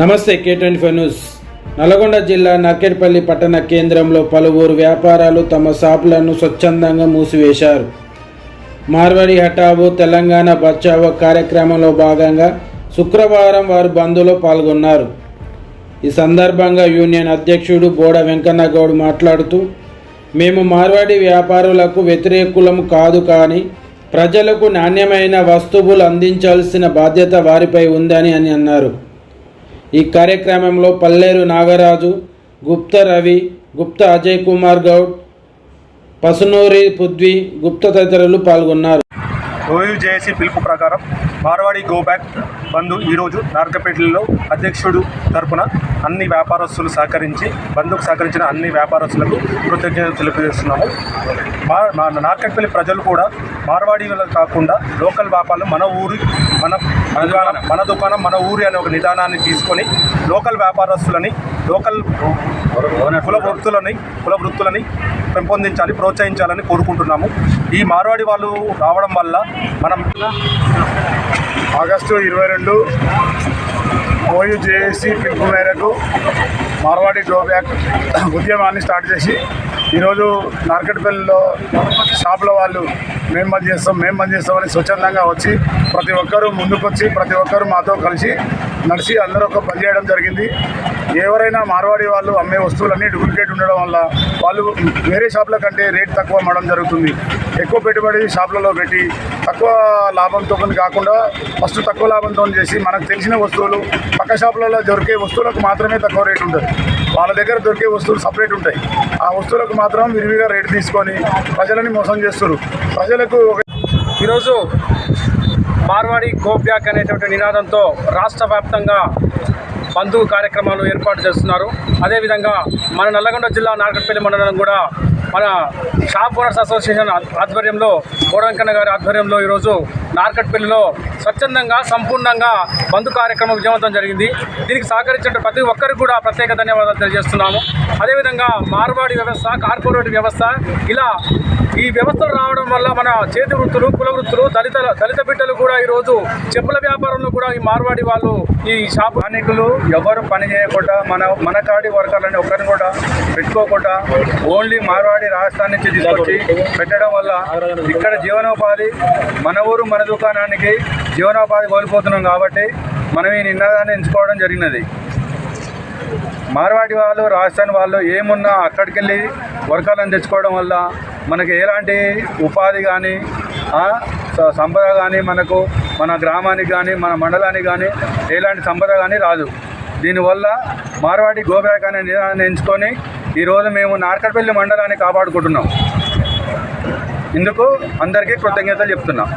నమస్తే K twenty five news. Nalgonda జిల్లా నర్కెట్పల్లి పట్టణ కేంద్రంలో పలువురు వ్యాపారాలు తమ షాపులను స్వచ్ఛందంగా మూసివేశారు. మార్వాడి హఠావో తెలంగాణ బచావో కార్యక్రమంలో భాగంగా శుక్రవారం వారు బంద్లో పాల్గొన్నారు. ఈ సందర్భంగా యూనియన్ అధ్యక్షుడు బోడ వెంకన్నగౌడ్ మాట్లాడుతూ మేము మార్వాడి వ్యాపారులకు వ్యతిరేకులము కాదు కానీ ప్రజలకు నాణ్యమైన వస్తువులు అందించాల్సిన బాధ్యత వారిపై ఉందని అని అన్నారు. ఈ కార్యక్రమంలో పల్లేరు నాగరాజు గుప్త రవి గుప్త అజయ్ కుమార్ గౌడ్ పసునూరి పుద్వి గుప్త తదితరులు పాల్గొన్నారు. ఓయూజేఏసీ పిలుపు ప్రకారం మార్వాడి గో బ్యాక్ బంధు ఈరోజు నార్కపేటలో అధ్యక్షుడు తరపున అన్ని వ్యాపారస్తులు సహకరించి బంధుకు సహకరించిన అన్ని వ్యాపారస్తులకు కృతజ్ఞతలు తెలియజేస్తున్నాము. మా నార్కపల్లి నార్కట్పల్లి ప్రజలు కూడా మార్వాడీలు కాకుండా లోకల్ వ్యాపారాలు మన ఊరి మన మన దుకాణం మన ఊరి అనే ఒక నిదానాన్ని తీసుకొని లోకల్ వ్యాపారస్తులని లోకల్ కుల వృత్తులని కుల వృత్తులని పెంపొందించాలి ప్రోత్సహించాలని కోరుకుంటున్నాము. ఈ మార్వాడి వాళ్ళు రావడం వల్ల మనం ఆగస్టు ఇరవై రెండు ఓయూజేఏసీ పిలుపు మేరకు మార్వాడి గో బ్యాక్ ఉద్యమాన్ని స్టార్ట్ చేసి ఈరోజు నార్కెట్పల్లిలో షాపుల వాళ్ళు మేము బంద్ చేస్తాం మేము బంద్ చేస్తామని స్వచ్ఛందంగా వచ్చి ప్రతి ఒక్కరూ ముందుకొచ్చి ప్రతి ఒక్కరూ మాతో కలిసి నడిచి అందరూ ఒక పని చేయడం జరిగింది. ఎవరైనా మార్వాడి వాళ్ళు అమ్మే వస్తువులన్నీ డూప్లికేట్ ఉండడం వల్ల వాళ్ళు వేరే షాపుల కంటే రేట్ తక్కువ అమ్మడం జరుగుతుంది. ఎక్కువ పెట్టుబడి షాపులలో పెట్టి తక్కువ లాభంతో కాకుండా ఫస్ట్ తక్కువ లాభంతో చేసి మనకు తెలిసిన వస్తువులు పక్క షాపులలో దొరికే వస్తువులకు మాత్రమే తక్కువ రేటు ఉంటుంది. వాళ్ళ దగ్గర దొరికే వస్తువులు సపరేట్ ఉంటాయి. ఆ వస్తువులకు మాత్రం విరివిగా రేటు తీసుకొని ప్రజలని మోసం చేస్తారు ప్రజలకు ఈరోజు మార్వాడి గోబ్యాక్ అనేటువంటి నినాదంతో రాష్ట్ర వ్యాప్తంగా బంధు కార్యక్రమాలు ఏర్పాటు చేస్తున్నారు. అదేవిధంగా మన నల్లగొండ జిల్లా నార్కట్పల్లి మండలం కూడా మన షాప్ ఓనర్స్ అసోసియేషన్ ఆధ్వర్యంలో కోడంకన్న గారి ఆధ్వర్యంలో ఈరోజు నార్కట్పల్లిలో స్వచ్ఛందంగా సంపూర్ణంగా బంధు కార్యక్రమం విజయవంతం జరిగింది. దీనికి సహకరించిన ప్రతి ఒక్కరికి కూడా ప్రత్యేక ధన్యవాదాలు తెలియజేస్తున్నాము. అదేవిధంగా మార్వాడి వ్యవస్థ కార్పొరేట్ వ్యవస్థ ఇలా ఈ వ్యవస్థలు రావడం వల్ల మన చేతి వృత్తులు కుల వృత్తులు దళిత దళిత బిడ్డలు కూడా ఈరోజు చెప్పుల వ్యాపారంలో కూడా ఈ మార్వాడి వాళ్ళు ఈ షాప్ స్థానికులు ఎవరు పని చేయకుండా మన మన కాడి వర్కర్లని ఒకరిని కూడా పెట్టుకోకుండా ఓన్లీ మార్వాడి రాజస్థాన్ నుంచి తీసుకొచ్చి పెట్టడం వల్ల ఇక్కడ జీవనోపాధి మన ఊరు మన దుకాణానికి జీవనోపాధి కోల్పోతున్నాం కాబట్టి మనం ఈ నినాదాన్ని ఎంచుకోవడం జరిగినది. మార్వాడి వాళ్ళు రాజస్థాన్ వాళ్ళు ఏమున్నా అక్కడికి వెళ్ళి వర్గాలను తెచ్చుకోవడం వల్ల మనకి ఎలాంటి ఉపాధి కానీ సంపద కానీ మనకు మన గ్రామానికి కానీ మన మండలానికి కానీ ఎలాంటి సంపద కానీ రాదు. దీనివల్ల మార్వాడి గోబ్యాక్ అనే నిదానాన్ని ఎంచుకొని ఈరోజు మేము నార్కట్పల్లి మండలాన్ని కాపాడుకుంటున్నాం. ఇందుకు అందరికీ కృతజ్ఞతలు చెప్తున్నాం.